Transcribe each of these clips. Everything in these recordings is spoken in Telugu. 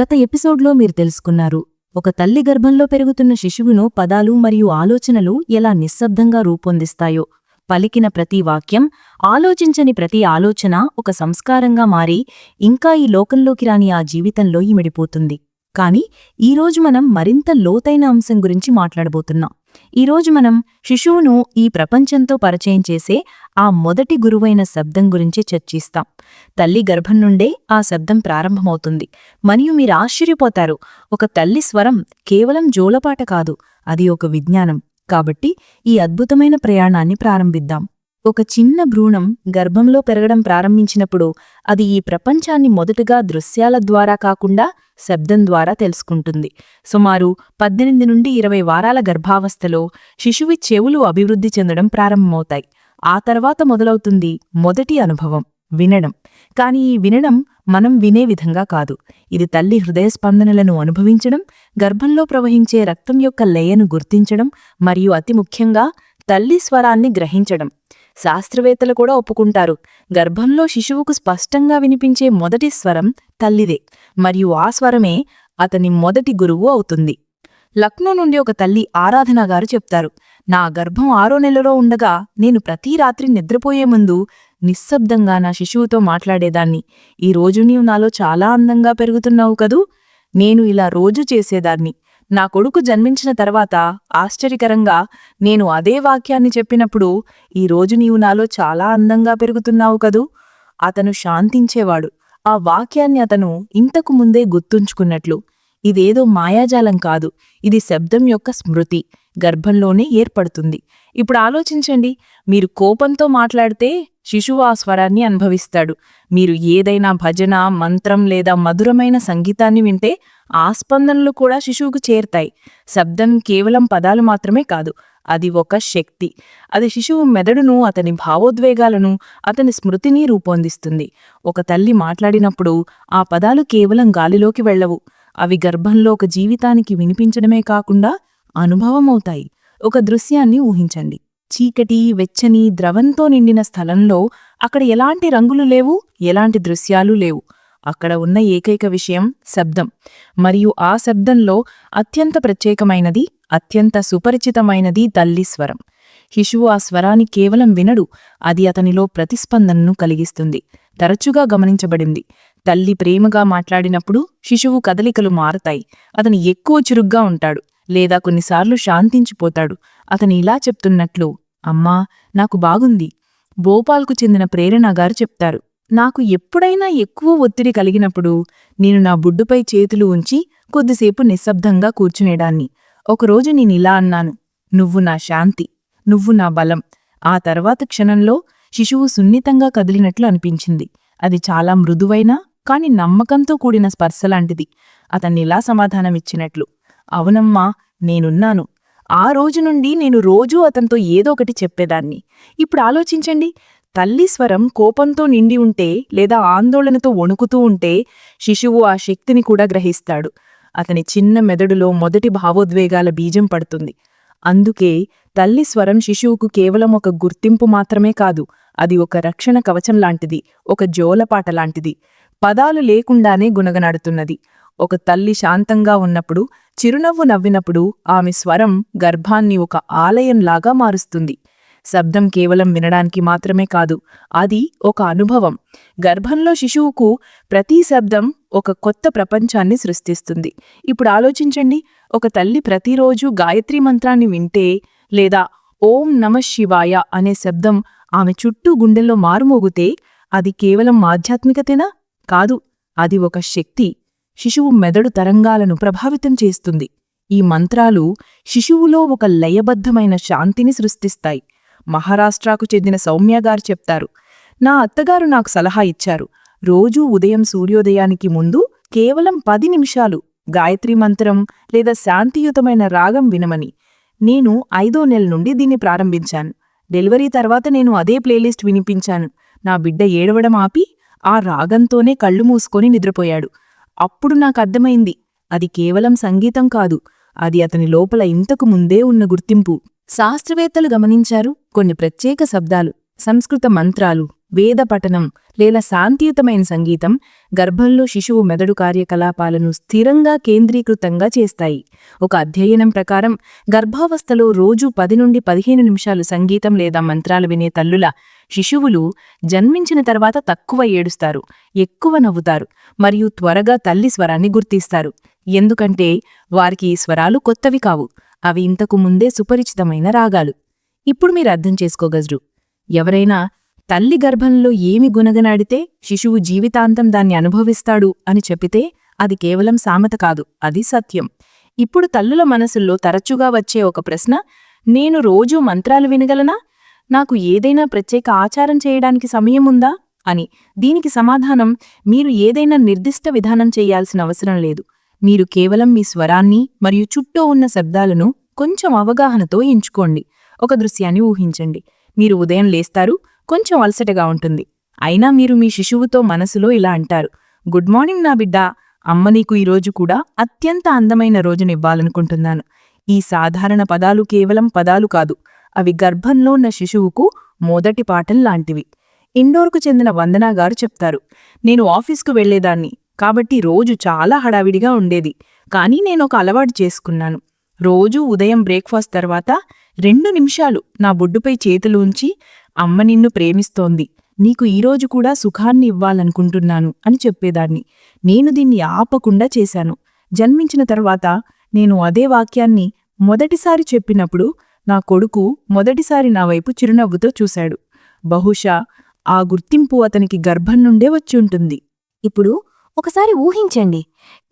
గత ఎపిసోడ్లో మీరు తెలుసుకున్నారు ఒక తల్లి గర్భంలో పెరుగుతున్న శిశువును పదాలు మరియు ఆలోచనలు ఎలా నిశ్శబ్దంగా రూపొందిస్తాయో పలికిన ప్రతి వాక్యం ఆలోచించని ప్రతి ఆలోచన ఒక సంస్కారంగా మారి ఇంకా ఈ లోకంలోకి రాని ఆ జీవితంలో ఇమిడిపోతుంది. కాని ఈరోజు మనం మరింత లోతైన అంశం గురించి మాట్లాడబోతున్నాం. ఈరోజు మనం శిశువును ఈ ప్రపంచంతో పరిచయం చేసే ఆ మొదటి గురువైన శబ్దం గురించి చర్చిస్తాం. తల్లి గర్భం నుండే ఆ శబ్దం ప్రారంభమవుతుంది. మరియు మీరు ఆశ్చర్యపోతారు ఒక తల్లి స్వరం కేవలం జోలపాట కాదు అది ఒక విజ్ఞానం. కాబట్టి ఈ అద్భుతమైన ప్రయాణాన్ని ప్రారంభిద్దాం. ఒక చిన్న భ్రూణం గర్భంలో పెరగడం ప్రారంభించినప్పుడు అది ఈ ప్రపంచాన్ని మొదటగా దృశ్యాల ద్వారా కాకుండా శబ్దం ద్వారా తెలుసుకుంటుంది. సుమారు పద్దెనిమిది నుండి ఇరవై వారాల గర్భావస్థలో శిశువి చెవులు అభివృద్ధి చెందడం ప్రారంభమవుతాయి. ఆ తర్వాత మొదలవుతుంది మొదటి అనుభవం వినడం. కాని ఈ వినడం మనం వినే విధంగా కాదు. ఇది తల్లి హృదయ స్పందనలను అనుభవించడం గర్భంలో ప్రవహించే రక్తం యొక్క లయను గుర్తించడం మరియు అతి ముఖ్యంగా తల్లి స్వరాన్ని గ్రహించడం. శాస్త్రవేత్తలు కూడా ఒప్పుకుంటారు. గర్భంలో శిశువుకు స్పష్టంగా వినిపించే మొదటి స్వరం తల్లిదే. మరియు ఆ స్వరమే అతని మొదటి గురువు అవుతుంది. లక్నో నుండి ఒక తల్లి ఆరాధన గారు చెప్తారు. నా గర్భం ఆరో నెలలో ఉండగా నేను ప్రతి రాత్రి నిద్రపోయే ముందు నిశ్శబ్దంగా నా శిశువుతో మాట్లాడేదాన్ని. ఈ రోజు నీవు నాలో చాలా అందంగా పెరుగుతున్నావు కదూ? నేను ఇలా రోజు చేసేదాన్ని. నా కొడుకు జన్మించిన తర్వాత ఆశ్చర్యకరంగా నేను అదే వాక్యాన్ని చెప్పినప్పుడు ఈ రోజు నీవు నాలో చాలా అందంగా పెరుగుతున్నావు కదూ? అతను శాంతించేవాడు. ఆ వాక్యాన్ని అతను ఇంతకు ముందే గుర్తుంచుకున్నట్లు. ఇదేదో మాయాజాలం కాదు. ఇది శబ్దం యొక్క స్మృతి. గర్భంలోనే ఏర్పడుతుంది. ఇప్పుడు ఆలోచించండి. మీరు కోపంతో మాట్లాడితే శిశువు ఆ స్వరాన్ని అనుభవిస్తాడు. మీరు ఏదైనా భజన మంత్రం లేదా మధురమైన సంగీతాన్ని వింటే ఆ స్పందనలు కూడా శిశువుకు చేరుతాయి. శబ్దం కేవలం పదాలు మాత్రమే కాదు అది ఒక శక్తి. అది శిశువు మెదడును అతని భావోద్వేగాలను అతని స్మృతిని రూపొందిస్తుంది. ఒక తల్లి మాట్లాడినప్పుడు ఆ పదాలు కేవలం గాలిలోకి వెళ్ళవు. అవి గర్భంలో ఒక జీవితానికి వినిపించడమే కాకుండా అనుభవమవుతాయి. ఒక దృశ్యాన్ని ఊహించండి. చీకటి వెచ్చని ద్రవంతో నిండిన స్థలంలో అక్కడ ఎలాంటి రంగులు లేవు ఎలాంటి దృశ్యాలు లేవు. అక్కడ ఉన్న ఏకైక విషయం శబ్దం. మరియు ఆ శబ్దంలో అత్యంత ప్రత్యేకమైనది అత్యంత సుపరిచితమైనది తల్లి స్వరం. శిశువు ఆ స్వరాన్ని కేవలం వినడు అది అతనిలో ప్రతిస్పందనను కలిగిస్తుంది. తరచుగా గమనించబడింది. తల్లి ప్రేమగా మాట్లాడినప్పుడు శిశువు కదలికలు మారతాయి. అతను ఎక్కువ చురుగ్గా ఉంటాడు లేదా కొన్నిసార్లు శాంతించిపోతాడు. అతను ఇలా చెప్తున్నట్లు అమ్మా నాకు బాగుంది. భోపాల్కు చెందిన ప్రేరణ గారు చెప్తారు. నాకు ఎప్పుడైనా ఎక్కువ ఒత్తిడి కలిగినప్పుడు నేను నా బుడ్డుపై చేతులు ఉంచి కొద్దిసేపు నిశ్శబ్దంగా కూర్చునేదాన్ని. ఒకరోజు నేనిలా అన్నాను నువ్వు నా శాంతి నువ్వు నా బలం. ఆ తర్వాత క్షణంలో శిశువు సున్నితంగా కదిలినట్లు అనిపించింది. అది చాలా మృదువైన కాని నమ్మకంతో కూడిన స్పర్శలాంటిది అతన్నిలా సమాధానమిచ్చినట్లు అవునమ్మా నేనున్నాను. ఆ రోజు నుండి నేను రోజూ అతనితో ఏదో ఒకటి చెప్పేదాన్ని. ఇప్పుడు ఆలోచించండి తల్లి స్వరం కోపంతో నిండి ఉంటే లేదా ఆందోళనతో వణుకుతూ ఉంటే శిశువు ఆ శక్తిని కూడా గ్రహిస్తాడు. అతని చిన్న మెదడులో మొదటి భావోద్వేగాల బీజం పడుతుంది. అందుకే తల్లి స్వరం శిశువుకు కేవలం ఒక గుర్తింపు మాత్రమే కాదు అది ఒక రక్షణ కవచం లాంటిది ఒక జోలపాట లాంటిది. పదాలు లేకుండానే గుణగనాడుతున్నది ఒక తల్లి శాంతంగా ఉన్నప్పుడు చిరునవ్వు నవ్వినప్పుడు ఆమె స్వరం గర్భాన్ని ఒక ఆలయంలాగా మారుస్తుంది. శబ్దం కేవలం వినడానికి మాత్రమే కాదు అది ఒక అనుభవం. గర్భంలో శిశువుకు ప్రతి శబ్దం ఒక కొత్త ప్రపంచాన్ని సృష్టిస్తుంది. ఇప్పుడు ఆలోచించండి ఒక తల్లి ప్రతిరోజు గాయత్రి మంత్రాన్ని వింటే లేదా ఓం నమ శివాయ అనే శబ్దం ఆమె చుట్టూ గుండెల్లో మారుమోగితే అది కేవలం ఆధ్యాత్మికతేనా? కాదు అది ఒక శక్తి. శిశువు మెదడు తరంగాలను ప్రభావితం చేస్తుంది. ఈ మంత్రాలు శిశువులో ఒక లయబద్ధమైన శాంతిని సృష్టిస్తాయి. మహారాష్ట్రకు చెందిన సౌమ్యగారు చెప్తారు. నా అత్తగారు నాకు సలహా ఇచ్చారు. రోజూ ఉదయం సూర్యోదయానికి ముందు కేవలం పది నిమిషాలు గాయత్రి మంత్రం లేదా శాంతియుతమైన రాగం వినమని. నేను ఐదో నెల నుండి దీన్ని ప్రారంభించాను. డెలివరీ తర్వాత నేను అదే ప్లేలిస్ట్ వినిపించాను. నా బిడ్డ ఏడవడం ఆపి ఆ రాగంతోనే కళ్ళు మూసుకొని నిద్రపోయాడు. అప్పుడు నాకు అర్థమైంది అది కేవలం సంగీతం కాదు అది అతని లోపల ఇంతకు ముందే ఉన్న గుర్తింపు. శాస్త్రవేత్తలు గమనించారు కొన్ని ప్రత్యేక శబ్దాలు సంస్కృత మంత్రాలు వేద పఠనం లేదా శాంతియుతమైన సంగీతం గర్భంలో శిశువు మెదడు కార్యకలాపాలను స్థిరంగా కేంద్రీకృతంగా చేస్తాయి. ఒక అధ్యయనం ప్రకారం గర్భావస్థలో రోజు పది నుండి పదిహేను నిమిషాలు సంగీతం లేదా మంత్రాలు వినే తల్లుల శిశువులు జన్మించిన తర్వాత తక్కువ ఏడుస్తారు ఎక్కువ నవ్వుతారు మరియు త్వరగా తల్లి స్వరాన్ని గుర్తిస్తారు. ఎందుకంటే వారికి ఈ స్వరాలు కొత్తవి కావు. అవి ఇంతకు ముందే సుపరిచితమైన రాగాలు. ఇప్పుడు మీరు అర్థం చేసుకోగలరు. ఎవరైనా తల్లి గర్భంలో ఏమి గుణగనాడితే శిశువు జీవితాంతం దాన్ని అనుభవిస్తాడు అని చెప్పితే అది కేవలం సామెత కాదు అది సత్యం. ఇప్పుడు తల్లుల మనసుల్లో తరచుగా వచ్చే ఒక ప్రశ్న నేను రోజూ మంత్రాలు వినగలనా? నాకు ఏదైనా ప్రత్యేక ఆచారం చేయడానికి సమయం ఉందా? అని. దీనికి సమాధానం మీరు ఏదైనా నిర్దిష్ట విధానం చేయాల్సిన అవసరం లేదు. మీరు కేవలం మీ స్వరాన్ని మరియు చుట్టూ ఉన్న శబ్దాలను కొంచెం అవగాహనతో ఎంచుకోండి. ఒక దృశ్యాన్ని ఊహించండి. మీరు ఉదయం లేస్తారు కొంచెం అలసటగా ఉంటుంది. అయినా మీరు మీ శిశువుతో మనసులో ఇలా అంటారు గుడ్ మార్నింగ్ నా బిడ్డ అమ్మ నీకు ఈరోజు కూడా అత్యంత అందమైన రోజునివ్వాలనుకుంటున్నాను. ఈ సాధారణ పదాలు కేవలం పదాలు కాదు అవి గర్భంలో ఉన్న శిశువుకు మొదటి పాఠం లాంటివి. ఇండోర్కు చెందిన వందనా గారు చెప్తారు నేను ఆఫీస్కు వెళ్ళేదాన్ని కాబట్టి రోజు చాలా హడావిడిగా ఉండేది. కానీ నేను ఒక అలవాటు చేసుకున్నాను. రోజూ ఉదయం బ్రేక్ఫాస్ట్ తర్వాత రెండు నిమిషాలు నా బొడ్డుపై చేతులు ఉంచి అమ్మ నిన్ను ప్రేమిస్తోంది. నీకు ఈరోజు కూడా సుఖాన్ని ఇవ్వాలనుకుంటున్నాను అని చెప్పేదాన్ని. నేను దీన్ని ఆపకుండా చేశాను. జన్మించిన తర్వాత నేను అదే వాక్యాన్ని మొదటిసారి చెప్పినప్పుడు నా కొడుకు మొదటిసారి నా వైపు చిరునవ్వుతో చూశాడు. బహుశా ఆ గుర్తింపు అతనికి గర్భం నుండే వచ్చి ఉంటుంది. ఇప్పుడు ఒకసారి ఊహించండి.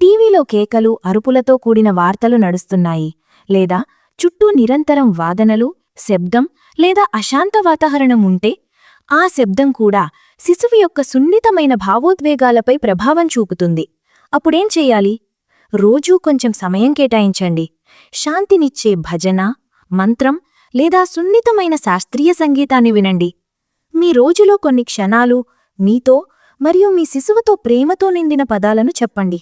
టీవీలో కేకలు అరుపులతో కూడిన వార్తలు నడుస్తున్నాయి. లేదా చుట్టూ నిరంతరం వాదనలు శబ్దం లేదా అశాంత వాతావరణం ఉంటే ఆ శబ్దం కూడా శిశువు యొక్క సున్నితమైన భావోద్వేగాలపై ప్రభావం చూపుతుంది. అప్పుడేం చెయ్యాలి రోజూ కొంచెం సమయం కేటాయించండి. శాంతినిచ్చే భజన మంత్రం లేదా సున్నితమైన శాస్త్రీయ సంగీతాన్ని వినండి. మీ రోజులో కొన్ని క్షణాలు మీతో మరియు మీ శిశువుతో ప్రేమతో నిండిన పదాలను చెప్పండి.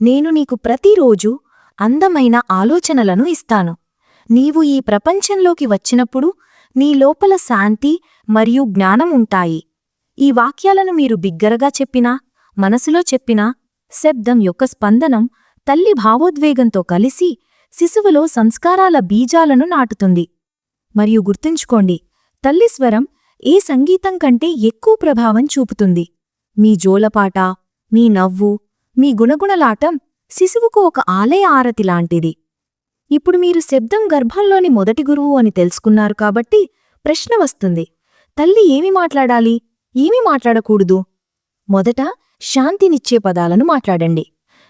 నేను నీకు ప్రతిరోజు అందమైన ఆలోచనలను ఇస్తాను. నీవు ఈ ప్రపంచంలోకి వచ్చినప్పుడు నీ లోపల శాంతి మరియు జ్ఞానం ఉంటాయి. ఈ వాక్యాలను మీరు బిగ్గరగా చెప్పినా మనసులో చెప్పినా శబ్దం యొక్క స్పందనం తల్లి భావోద్వేగంతో కలిసి శిశువులో సంస్కారాల బీజాలను నాటుతుంది. మరియు గుర్తుంచుకోండి తల్లి స్వరం ఏ సంగీతం కంటే ఎక్కువ ప్రభావం చూపుతుంది. మీ జోలపాట మీ నవ్వు మీ గుణగుణలాటం శిశువుకు ఒక ఆలయ ఆరతి లాంటిది. ఇప్పుడు మీరు శబ్దం గర్భంలోని మొదటి గురువు అని తెలుసుకున్నారు కాబట్టి ప్రశ్న వస్తుంది. తల్లి ఏమి మాట్లాడాలి? ఏమి మాట్లాడకూడదు? మొదట శాంతినిచ్చే పదాలను మాట్లాడండి.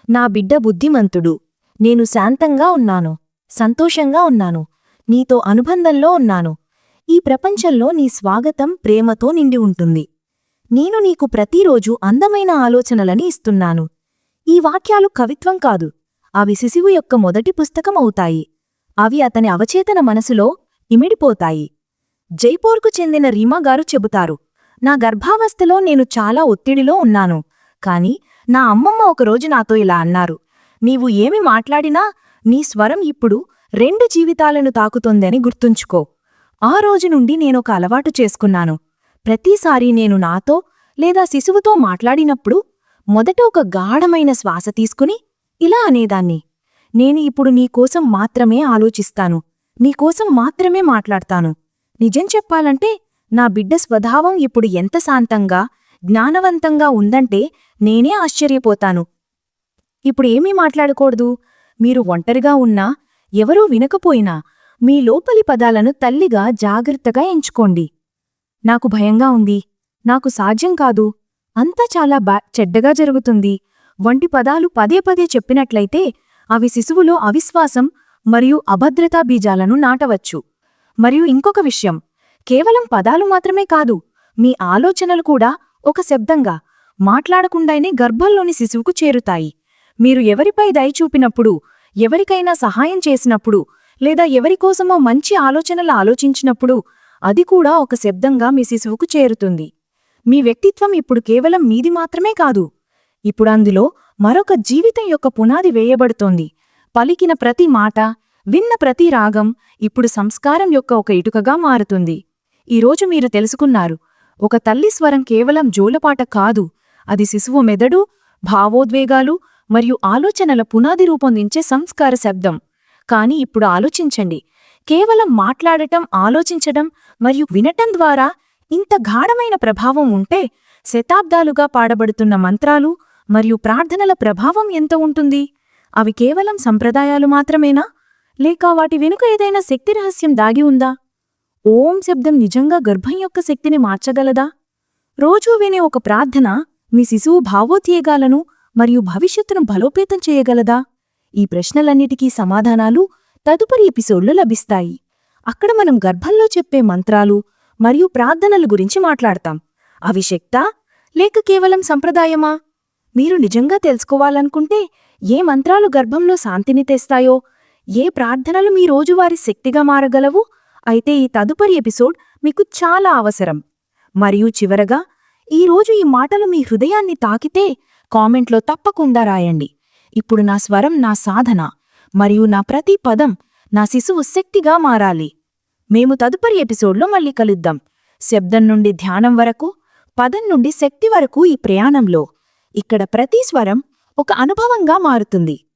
నా బిడ్డ బుద్ధిమంతుడు. నేను శాంతంగా ఉన్నాను. సంతోషంగా ఉన్నాను. నీతో అనుబంధంలో ఉన్నాను. ఈ ప్రపంచంలో నీ స్వాగతం ప్రేమతో నిండి ఉంటుంది. నేను నీకు ప్రతిరోజు అందమైన ఆలోచనలని ఇస్తున్నాను. ఈ వాక్యాలు కవిత్వం కాదు. అవి శిశువు యొక్క మొదటి పుస్తకం అవుతాయి అవి అతని అవచేతన మనసులో ఇమిడిపోతాయి. జైపూర్కు చెందిన రీమా గారు చెబుతారు నా గర్భావస్థలో నేను చాలా ఒత్తిడిలో ఉన్నాను కాని నా అమ్మమ్మ ఒకరోజు నాతో ఇలా అన్నారు. నీవు ఏమి మాట్లాడినా నీ స్వరం ఇప్పుడు రెండు జీవితాలను తాకుతోందని గుర్తుంచుకో. ఆ రోజు నుండి నేనొక అలవాటు చేసుకున్నాను. ప్రతిసారీ నేను నాతో లేదా శిశువుతో మాట్లాడినప్పుడు మొదట ఒక గాఢమైన శ్వాస తీసుకుని ఇలా అనేదాన్ని. నేను ఇప్పుడు నీకోసం మాత్రమే ఆలోచిస్తాను. నీకోసం మాత్రమే మాట్లాడతాను. నిజం చెప్పాలంటే నా బిడ్డ స్వభావం ఇప్పుడు ఎంత శాంతంగా జ్ఞానవంతంగా ఉందంటే నేనే ఆశ్చర్యపోతాను. ఇప్పుడు ఏమీ మాట్లాడకూడదు. మీరు ఒంటరిగా ఉన్నా ఎవరూ వినకపోయినా మీ లోపలి పదాలను తల్లిగా జాగ్రత్తగా ఎంచుకోండి. నాకు భయంగా ఉంది. నాకు సాధ్యం కాదు. అంతా చాలా బా చెడ్డగా జరుగుతుంది. వంటి పదాలు పదే పదే చెప్పినట్లయితే అవి శిశువులో అవిశ్వాసం మరియు అభద్రతా బీజాలను నాటవచ్చు. మరియు ఇంకొక విషయం. కేవలం పదాలు మాత్రమే కాదు మీ ఆలోచనలు కూడా ఒక శబ్దంగా మాట్లాడకుండానే గర్భంలోని శిశువుకు చేరుతాయి. మీరు ఎవరిపై దయ చూపినప్పుడు ఎవరికైనా సహాయం చేసినప్పుడు లేదా ఎవరికోసమో మంచి ఆలోచనలు ఆలోచించినప్పుడు అది కూడా ఒక శబ్దంగా మీ శిశువుకు చేరుతుంది. మీ వ్యక్తిత్వం ఇప్పుడు కేవలం మీది మాత్రమే కాదు. ఇప్పుడు అందులో మరొక జీవితం యొక్క పునాది వేయబడుతోంది. పలికిన ప్రతి మాట విన్న ప్రతి రాగం ఇప్పుడు సంస్కారం యొక్క ఒక ఇటుకగా మారుతుంది. ఈరోజు మీరు తెలుసుకున్నారు ఒక తల్లి స్వరం కేవలం జోలపాట కాదు అది శిశువు మెదడు భావోద్వేగాలు మరియు ఆలోచనల పునాది రూపొందించే సంస్కార శబ్దం. కాని ఇప్పుడు ఆలోచించండి కేవలం మాట్లాడటం ఆలోచించడం మరియు వినటం ద్వారా ఇంత గాఢమైన ప్రభావం ఉంటే శతాబ్దాలుగా పాడబడుతున్న మంత్రాలు మరియు ప్రార్థనల ప్రభావం ఎంత ఉంటుంది? అవి కేవలం సంప్రదాయాలు మాత్రమేనా? లేక వాటి వెనుక ఏదైనా శక్తి రహస్యం దాగి ఉందా? ఓం శబ్దం నిజంగా గర్భం యొక్క శక్తిని మార్చగలదా? రోజూ వినే ఒక ప్రార్థన మీ శిశువు భావోద్వేగాలను మరియు భవిష్యత్తును బలోపేతం చేయగలదా? ఈ ప్రశ్నలన్నిటికీ సమాధానాలు తదుపరి ఎపిసోడ్లు లభిస్తాయి. అక్కడ మనం గర్భంలో చెప్పే మంత్రాలు మరియు ప్రార్థనల గురించి మాట్లాడతాం. అవి శక్తా లేక కేవలం సంప్రదాయమా? మీరు నిజంగా తెలుసుకోవాలనుకుంటే ఏ మంత్రాలు గర్భంలో శాంతిని తెస్తాయో ఏ ప్రార్థనలు మీ రోజువారీ శక్తిగా మారగలవు అయితే ఈ తదుపరి ఎపిసోడ్ మీకు చాలా అవసరం. మరియు చివరగా ఈరోజు ఈ మాటలు మీ హృదయాన్ని తాకితే కామెంట్లో తప్పకుండా రాయండి. ఇప్పుడు నా స్వరం నా సాధన. మరియు నా ప్రతి పదం నా శిశువు శక్తిగా మారాలి. మేము తదుపరి ఎపిసోడ్లో మళ్ళీ కలుద్దాం. శబ్దం నుండి ధ్యానం వరకు పదం నుండి శక్తి వరకు ఈ ప్రయాణంలో. ఇక్కడ ప్రతి స్వరం ఒక అనుభవంగా మారుతుంది.